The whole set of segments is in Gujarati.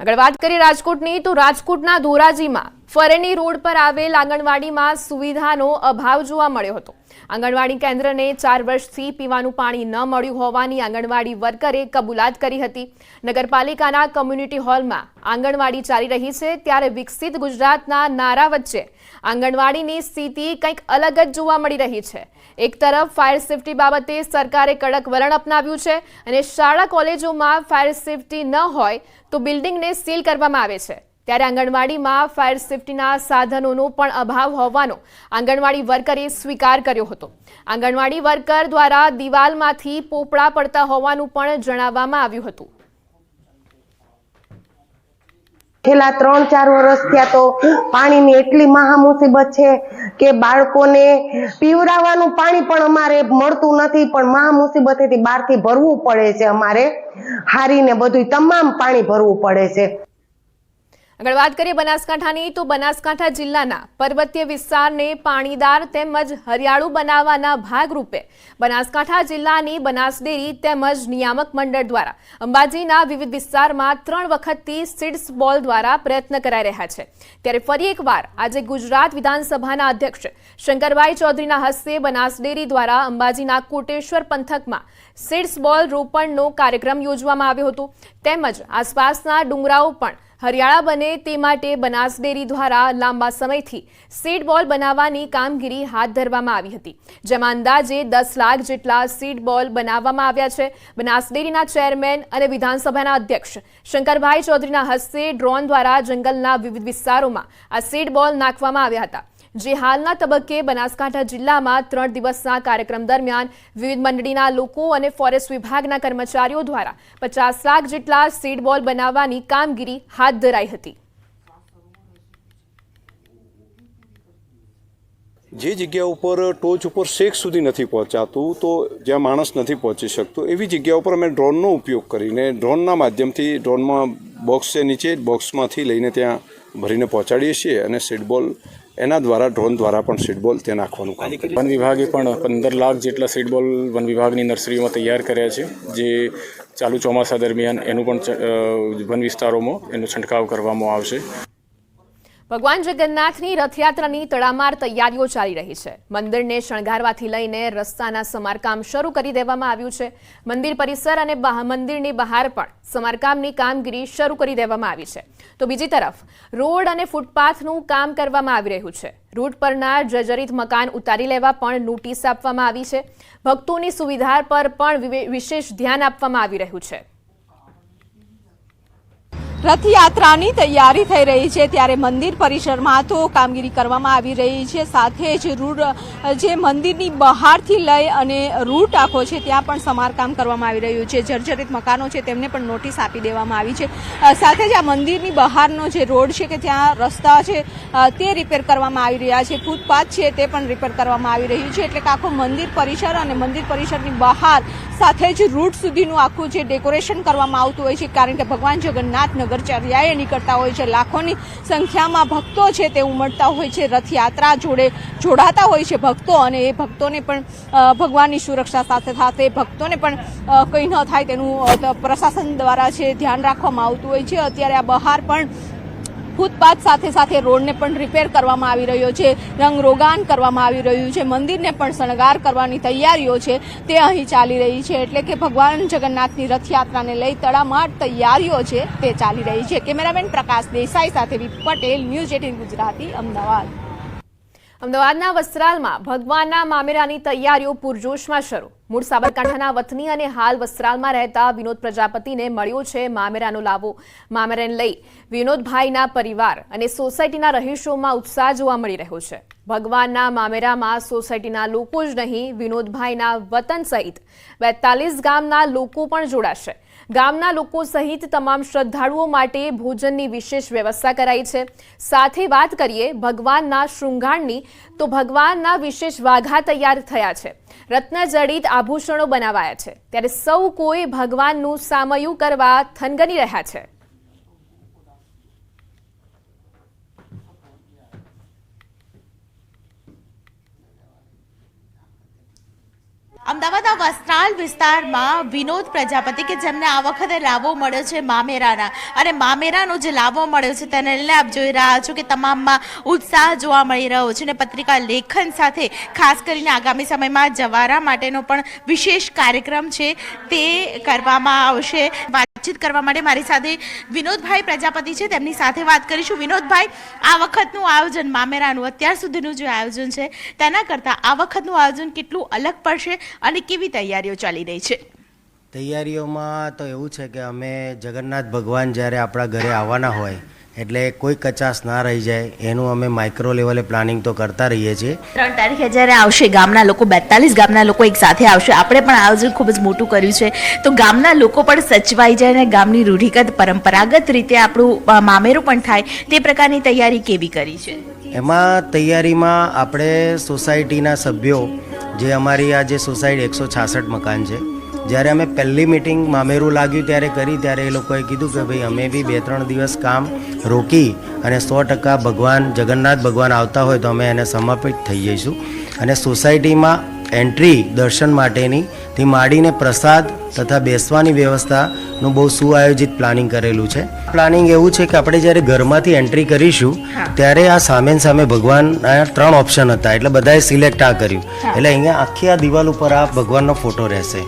આગળ વાત કરીએ રાજકોટની તો રાજકોટના ધોરાજીમાં ફરેની રોડ પર આવેલ આંગણવાડીમાં સુવિધાનો અભાવ જોવા મળ્યો હતો. આંગણવાડી કેન્દ્રને ચાર વર્ષથી પીવાનું પાણી ન મળ્યું હોવાની આંગણવાડી વર્કરે કબૂલાત કરી હતી. નગરપાલિકાના કમ્યુનિટી હોલમાં આંગણવાડી ચાલી રહી છે, ત્યારે વિકસિત ગુજરાતના નારા વચ્ચે આંગણવાડીની સ્થિતિ કંઈક અલગ જ જોવા મળી રહી છે. એક તરફ ફાયર સેફટી બાબતે સરકારે કડક વલણ અપનાવ્યું છે અને શાળા કોલેજોમાં ફાયર સેફટી ન હોય તો બિલ્ડિંગને સીલ કરવામાં આવે છે. ત્યારે આંગણવાડીમાં ફાયર સેફટીના સાધનોનો પણ અભાવ હોવાનો આંગણવાડી વર્કરે સ્વીકાર કર્યો હતો. આંગણવાડી વર્કર દ્વારા દિવાલમાંથી પોપડા પડતા હોવાનું પણ જણાવવામાં આવ્યું હતું. છેલ્લા ત્રણ ચાર વર્ષ થયા તો પાણીની એટલી મહા મુસીબત છે કે બાળકોને પીવરાવાનું પાણી પણ અમારે મળતું નથી, પણ મહા મુસીબતેથી બહારથી ભરવું પડે છે અમારે. હારીને બધું તમામ પાણી ભરવું પડે છે. આગળ વાત કરીએ બનાસકાંઠાની, તો બનાસકાંઠા જિલ્લાના પર્વતીય વિસ્તારને પાણીદાર તેમજ હરિયાળું બનાવવાના ભાગરૂપે બનાસકાંઠા જિલ્લાની બનાસડેરી તેમજ નિયામક મંડળ દ્વારા અંબાજીના વિવિધ વિસ્તારમાં ત્રણ વખતથી સીડ્સ બોલ દ્વારા પ્રયત્ન કરાઈ રહ્યા છે. ત્યારે ફરી એકવાર આજે ગુજરાત વિધાનસભાના અધ્યક્ષ શંકરભાઈ ચૌધરીના હસ્તે બનાસડેરી દ્વારા અંબાજીના કોટેશ્વર પંથકમાં સીડ્સ બોલ રોપણનો કાર્યક્રમ યોજવામાં આવ્યો હતો. તેમજ આસપાસના ડુંગરાઓ પણ હરિયાળા બને તે માટે બનાસ ડેરી દ્વારા લાંબા સમયથી સીડ બોલ બનાવવાની કામગીરી હાથ ધરવામાં આવી હતી, જેમાં અંદાજે દસ લાખ જેટલા સીડ બોલ બનાવવામાં આવ્યા છે. બનાસ ડેરીના ચેરમેન અને વિધાનસભાના અધ્યક્ષ શંકરભાઈ ચૌધરીના હસ્તે ડ્રોન દ્વારા જંગલના વિવિધ વિસ્તારોમાં આ સીડ બોલ નાખવામાં આવ્યા હતા. જે હાલના તબક્કે બનાસકાંઠા જિલ્લામાં ત્રણ દિવસના કાર્યક્રમ દરમિયાન વિવિધ મંડળીના લોકો અને ફોરેસ્ટ વિભાગના કર્મચારીઓ દ્વારા પચાસ લાખ જેટલા સીડ બોલ બનાવવાની કામગીરી હાથ ધરાઈ હતી. જે જગ્યા ઉપર ટોચ ઉપર શેક સુધી નથી પહોંચાતું, તો જ્યાં માણસ નથી પહોંચી શકતો, એવી જગ્યા ઉપર અમે ડ્રોનનો ઉપયોગ કરીને ડ્રોનના માધ્યમથી ડ્રોનમાં બોક્સ છે નીચે, બોક્સમાંથી લઈને ત્યાં ભરીને પહોંચાડીએ છીએ અને સીડબોલ એના દ્વારા ડ્રોન દ્વારા પણ સીડબોલ ત્યાં નાખવાનું કામ વન વિભાગે પણ પંદર લાખ જેટલા સીડબોલ વન વિભાગની નર્સરીઓમાં તૈયાર કર્યા છે, જે ચાલુ ચોમાસા દરમિયાન એનું પણ વન વિસ્તારોમાં એનો છંટકાવ કરવામાં આવશે. ભગવાન જગન્નાથની રથયાત્રાની તડામાર તૈયારીઓ ચાલી રહી છે. મંદિરને શણગારવાથી લઈને રસ્તાના સમારકામ શરૂ કરી દેવામાં આવ્યું છે. મંદિર પરિસર અને મંદિરની બહાર પણ સમારકામની કામગીરી શરૂ કરી દેવામાં આવી છે. તો બીજી તરફ, રોડ અને ફૂટપાથનું કામ કરવામાં આવી રહ્યું છે. રૂટ પરના જર્જરિત મકાન ઉતારી લેવા પણ નોટિસ આપવામાં આવી છે. ભક્તોની સુવિધા પર પણ વિશેષ ધ્યાન આપવામાં આવી રહ્યું છે. રથયાત્રાની તૈયારી થઈ રહી છે ત્યારે મંદિર પરિસરમાં તો કામગીરી કરવામાં આવી રહી છે. સાથે જ રૂટ જે મંદિરની બહારથી લઈ અને રૂટ આખો છે ત્યાં પણ સમારકામ કરવામાં આવી રહ્યું છે. જર્જરિત મકાનો છે તેમને પણ નોટિસ આપી દેવામાં આવી છે. સાથે જ આ મંદિરની બહારનો જે રોડ છે કે ત્યાં રસ્તા છે તે રિપેર કરવામાં આવી રહ્યા છે. ફૂટપાથ છે તે પણ રિપેર કરવામાં આવી રહ્યું છે. એટલે કે આખો મંદિર પરિસર અને મંદિર પરિસરની બહાર સાથે જ રૂટ સુધીનું આખું જે ડેકોરેશન કરવામાં આવતું હોય છે. કારણ કે ભગવાન જગન્નાથ નગરચર્યાએ નીકળતા હોય છે. લાખોની સંખ્યામાં ભક્તો છે તે ઉમટતા હોય છે. રથયાત્રા જોડે જોડાતા હોય છે ભક્તો અને એ ભક્તોને પણ ભગવાનની સુરક્ષા સાથે સાથે ભક્તોને પણ કંઈ ન થાય તેનું પ્રશાસન દ્વારા છે, ધ્યાન રાખવામાં આવતું હોય છે. અત્યારે આ બહાર પણ ફૂટપાથ સાથે સાથે રોડને પણ રિપેર કરવામાં આવી રહ્યો છે. રંગરોગાન કરવામાં આવી રહ્યું છે. મંદિરને પણ શણગાર કરવાની તૈયારીઓ છે. તે અહીં ચાલી રહી છે. એટલે કે ભગવાન જગન્નાથની રથયાત્રાને લઈ તડામાર તૈયારીઓ છે. તે ચાલી રહી છે. કેમેરામેન પ્રકાશ દેસાઈ સાથે પટેલ, ન્યૂઝ એટીન ગુજરાતી, અમદાવાદ. અમદાવાદના વસ્ત્રાલમાં ભગવાનના મામેરાની તૈયારીઓ પૂરજોશમાં શરૂ. મૂળ સાબરકાંઠાના વતની અને હાલ વસ્ત્રાલમાં રહેતા વિનોદ પ્રજાપતિને મળ્યો છે મામેરાનો લાવો. મામેરાને લઈ વિનોદભાઈના પરિવાર અને સોસાયટીના રહીશોમાં ઉત્સાહ જોવા મળી રહ્યો છે. ભગવાનના મામેરામાં સોસાયટીના લોકો જ નહીં, વિનોદભાઈના વતન સહિત બેતાલીસ ગામના લોકો પણ જોડાશે. ગામના લોકો સહિત તમામ શ્રદ્ધાળુઓ માટે ભોજનની વિશેષ વ્યવસ્થા કરાઈ છે. સાથે વાત કરીએ ભગવાનના શૃંગારની, તો ભગવાનના વિશેષ વાઘા તૈયાર થયા છે. રત્નજડિત આભૂષણો બનાવાયા છે. ત્યારે સૌ કોઈ ભગવાનનું સામયું કરવા થનગની રહ્યા છે. અમદાવાદના વસ્ત્રાલ વિસ્તારમાં વિનોદ પ્રજાપતિ કે જેમને આ વખતે લાવો મળ્યો છે મામેરાના. અને મામેરાનો જે લાવો મળ્યો છે તેને લઈને આપ જોઈ રહ્યા છો કે તમામમાં ઉત્સાહ જોવા મળી રહ્યો છે અને પત્રિકા લેખન સાથે ખાસ કરીને આગામી સમયમાં જવારા માટેનો પણ વિશેષ કાર્યક્રમ છે તે કરવામાં આવશે. વાતચીત કરવા માટે મારી સાથે વિનોદભાઈ પ્રજાપતિ છે. તેમની સાથે વાત કરીશું. વિનોદભાઈ, આ વખતનું આયોજન મામેરાનું અત્યાર સુધીનું જે આયોજન છે, તેના કરતાં આ વખતનું આયોજન કેટલું અલગ પડશે અને કેવી તૈયારીઓ ચાલી રહી છે? તૈયારીઓમાં તો એવું છે કે અમે જગન્નાથ ભગવાન જ્યારે આપણા ઘરે આવવાના હોય એટલે કોઈ કચાશ ના રહી જાય એનું અમે માઇક્રો લેવલે પ્લાનિંગ તો કરતા રહીએ છીએ. ત્રણ તારીખે જ્યારે આવશે ગામના લોકો બેતાલીસ ગામના લોકો એક સાથે આવશે. આપણે પણ આયોજન ખૂબ જ મોટું કર્યું છે. તો ગામના લોકો પણ સચવાઈ જાય અને ગામની રૂઢિગત પરંપરાગત રીતે આપણું મામેરું પણ થાય તે પ્રકારની તૈયારી કેવી કરી છે? એમાં તૈયારીમાં આપણે સોસાયટીના સભ્યો જે અમારી આ જે સોસાયટી એકસો છાસઠ મકાન છે જ્યારે અમે પહેલી મિટિંગ મામેરું લાગ્યું ત્યારે કરી, ત્યારે એ લોકોએ કીધું કે ભાઈ અમે બી બે ત્રણ દિવસ કામ રોકી અને સો ટકા ભગવાન, જગન્નાથ ભગવાન આવતા હોય તો અમે એને સમર્પિત થઈ જઈશું. અને સોસાયટીમાં એન્ટ્રી દર્શન માટેની, થી માંડીને પ્રસાદ તથા બેસવાની વ્યવસ્થાનું બહુ સુઆયોજિત પ્લાનિંગ કરેલું છે. પ્લાનિંગ એવું છે કે આપણે જ્યારે ઘરમાંથી એન્ટ્રી કરીશું ત્યારે આ સામે સામે ભગવાનના ત્રણ ઓપ્શન હતા. એટલે બધાએ સિલેક્ટ આ કર્યું. એટલે અહીંયા આખી આ દિવાલ ઉપર આ ભગવાનનો ફોટો રહેશે.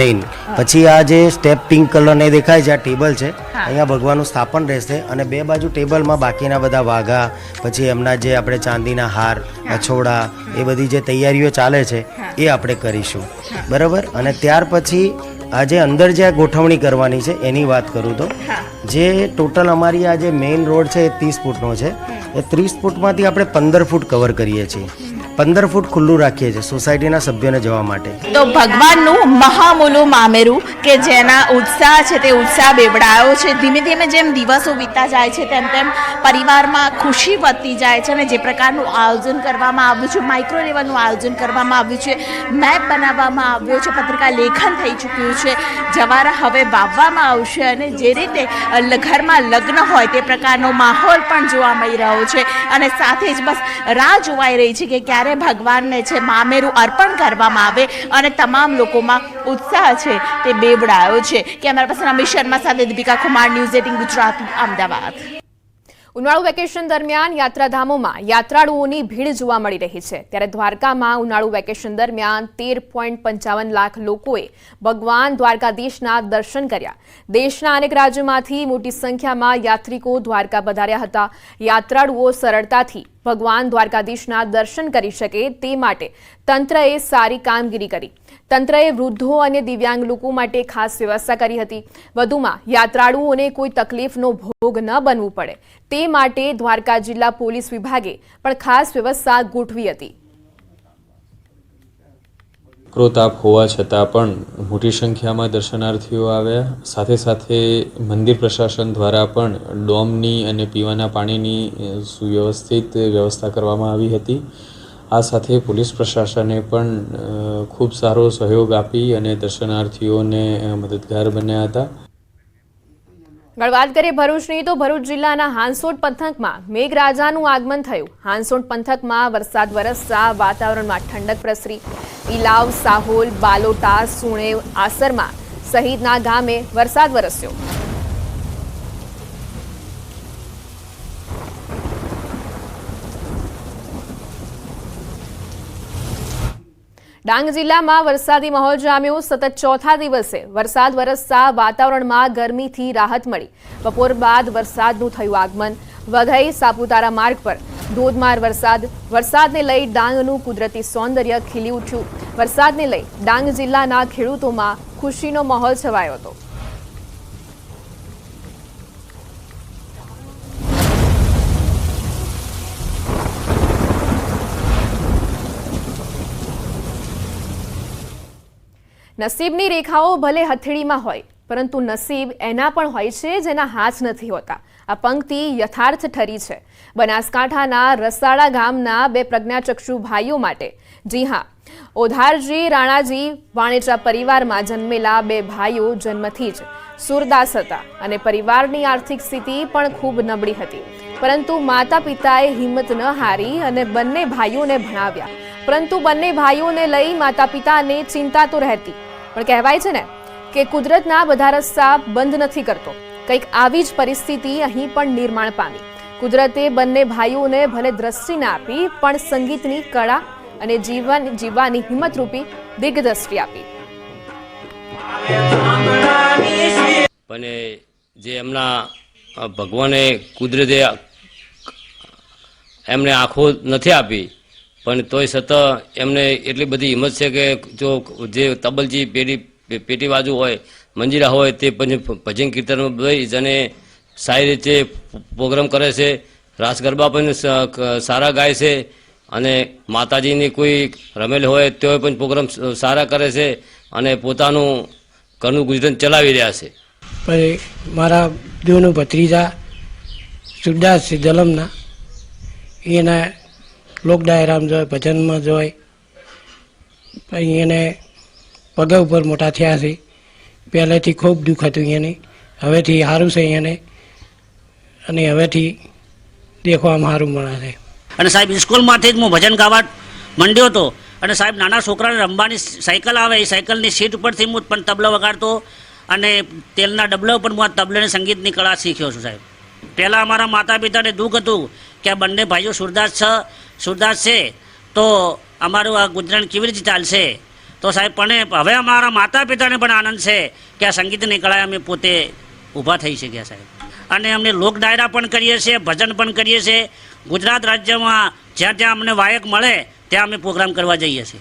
મેઇન પછી આ જે સ્ટેપ પિંક કલરને દેખાય છે આ ટેબલ છે. અહીંયા ભગવાનનું સ્થાપન રહેશે અને બે બાજુ ટેબલમાં બાકીના બધા વાઘા પછી એમના જે આપણે ચાંદીના હાર અછોડા એ બધી જે તૈયારીઓ ચાલે છે એ આપણે કરીશું. બરાબર? અને ત્યાર પછી આજે અંદર જે આ ગોઠવણી કરવાની છે એની વાત કરું તો જે ટોટલ અમારી આ જે મેઇન રોડ છે એ ત્રીસ ફૂટનો છે. એ ત્રીસ ફૂટમાંથી આપણે પંદર ફૂટ કવર કરીએ છીએ. પંદર ફૂટ ખુલ્લું રાખીએ છીએ સોસાયટીના સભ્યોને જવા માટે. તો ભગવાનનું મહામૂલું મામેરું કે જેના ઉત્સાહ છે તે ઉત્સાહ બેવડાયો છે. ધીમે ધીમે જેમ દિવસો વીતતા જાય છે તેમ તેમ પરિવારમાં ખુશી વધતી જાય છે અને જે પ્રકારનું આયોજન કરવામાં આવ્યું છે માઇક્રો લેવલનું આયોજન કરવામાં આવ્યું છે મેપ બનાવવામાં આવ્યો છે, પત્રિકા લેખન થઈ ચૂક્યું છે જવારા હવે વાવવામાં આવશે અને જે રીતે ઘરમાં લગ્ન હોય તે પ્રકારનો માહોલ પણ જોવા મળી રહ્યો છે. અને સાથે જ બસ રાહ જોવાઈ રહી છે કે ક્યારે ભગવાનને છે મામેરું અર્પણ કરવામાં આવે અને તમામ લોકોમાં ઉત્સાહ છે, તે બેવડાયો છે કે અમારા પાસે મિશનમાં સાથે દીપિકા કુમાર ન્યૂઝ એટીન ગુજરાતી, અમદાવાદ. ઉનાળુ વેકેશન દરમિયાન યાત્રાધામોમાં યાત્રાળુઓની ભીડ જોવા મળી રહી છે. ત્યારે દ્વારકામાં ઉનાળુ વેકેશન દરમિયાન તેર પોઈન્ટ પંચાવન લાખ લોકોએ ભગવાન દ્વારકાધીશના દર્શન કર્યા. દેશના અનેક રાજ્યોમાંથી મોટી સંખ્યામાં યાત્રિકો દ્વારકા પધાર્યા હતા. યાત્રાળુઓ સરળતાથી ભગવાન દ્વારકાધીશના દર્શન કરી શકે તે માટે તંત્રએ સારી કામગીરી કરી. તંત્રએ વૃદ્ધો અને દિવ્યાંગ લોકો માટે ખાસ વ્યવસ્થા કરી હતી. વધુમાં, યાત્રાળુઓને કોઈ તકલીફનો ભોગ ન બનવું પડે. તે માટે દ્વારકા જિલ્લા પોલીસ વિભાગે પણ ખાસ વ્યવસ્થા ગોઠવી હતી. ક્રોતાપ હોવા છતાં પણ મોટી સંખ્યામાં દર્શનાર્થીઓ આવ્યા. સાથે સાથે મંદિર પ્રશાસન દ્વારા પણ ડોમની અને પીવાના પાણીની સુવ્યવસ્થિત વ્યવસ્થા કરવામાં આવી હતી. આ સાથે પોલીસ પ્રશાસને પણ ખૂબ સારો સહયોગ આપી અને દર્શનાર્થીઓને મદદગાર બન્યા હતા. વાત કરીએ ભરૂચની, તો ભરૂચ જિલ્લાના હાંસોટ પંથકમાં મેઘરાજાનું આગમન થયું. હાંસોટ પંથકમાં વરસાદ વરસતા વાતાવરણમાં ઠંડક પ્રસરી. ઇલાવ સાહોલ, બાલોટા, સુણેવ, આસરમાં, સહિતના ગામે વરસાદ વરસ્યો. ડાંગ જિલ્લામાં વરસાદી માહોલ જામ્યો. સતત ચોથા દિવસે વરસાદ વરસતા વાતાવરણમાં ગરમીથી રાહત મળી. બપોર બાદ વરસાદનું થયું આગમન. વઘઈ સાપુતારા માર્ગ પર ધોધમાર વરસાદ. વરસાદને લઈ ડાંગનું કુદરતી સૌંદર્ય ખીલી ઉઠ્યું. વરસાદને લઈ ડાંગ જિલ્લાના ખેડૂતોમાં ખુશીનો માહોલ છવાયો હતો. નસીબની રેખાઓ ભલે હથેળીમાં હોય, પરંતુ નસીબ એના પણ હોય છે જેના હાથ નથી હોતા. આ પંક્તિ યથાર્થ ઠરી છે. બનાસકાંઠાના રસાળા ગામના બે પ્રજ્ઞાચક્ષુ ભાઈઓ માટે. જી હા, ઓધારજી રાણાજી વાણેચા પરિવારમાં જન્મેલા બે ભાઈઓ જન્મથી જ સુરદાસ હતા અને પરિવારની આર્થિક સ્થિતિ પણ ખૂબ નબળી હતી. પરંતુ માતા પિતાએ હિંમત ન હારી અને બંને ભાઈઓને ભણાવ્યા. પરંતુ બંને ભાઈઓને લઈ માતા પિતાને ચિંતા તો રહેતી પણ કહેવાય છે ને કે કુદરતના બધા રસ્તા બંધ નથી કરતો. કંઈક આવી જ પરિસ્થિતિ અહીં પણ નિર્માણ પામી. કુદરતે બંને ભાઈઓને ભલે દ્રષ્ટિ ના આપી, પણ સંગીતની કળા અને જીવન, જીવવાની હિંમતરૂપી દિગ્દ્રષ્ટિ આપી. પણ જે એમના ભગવાને કુદરતે એમને આંખો નથી આપી પણ તોય છતાં એમને એટલી બધી હિંમત છે કે જો જે તબલજી પેટી પેટી બાજુ હોય, મંજીરા હોય, તે ભજન કીર્તન લઈ અને સારી રીતે પ્રોગ્રામ કરે છે. રાસ ગરબા પણ સારા ગાય છે અને માતાજીની કોઈ રમેલ હોય તો પણ પ્રોગ્રામ સારા કરે છે અને પોતાનું ઘરનું ગુજરાન ચલાવી રહ્યા છે. પછી મારા દેવનું ભત્રીજા સુરદાસ જલમના એના લોક ડાયરામ જોય, ભજનમાં જોય. પછી એને પગ ઉપર મોટા થયા છે. પહેલેથી ખૂબ દુઃખ હતું એને. હવેથી સારું છે એને. અને હવેથી દેખવામાં સારું મળે છે. અને સાહેબ, સ્કૂલમાંથી જ હું ભજન ગાવા માંડ્યો હતો. અને સાહેબ, નાના છોકરાને રમવાની સાયકલ આવે, એ સાયકલની સીટ ઉપરથી હું પણ તબલો વગાડતો અને તેલના ડબલા ઉપર હું આ તબલાની સંગીતની કળા શીખ્યો છું સાહેબ. પહેલાં અમારા માતા પિતાને દુઃખ હતું કે આ બંને ભાઈઓ સુરદાસ છે. સુરદાસ છે, તો અમારું આ ગુજરાન કેવી રીતે ચાલશે? તો સાહેબ, પણ હવે અમારા માતા પિતાને પણ આનંદ છે કે આ સંગીતની કળાએ અમે પોતે ઊભા થઈ શક્યા સાહેબ. અને અમને લોક ડાયરા પણ કરીએ છીએ, ભજન પણ કરીએ છીએ. ગુજરાત રાજ્યમાં જ્યાં ત્યાં અમને વાયક મળે, ત્યાં અમે પ્રોગ્રામ કરવા જઈએ છીએ.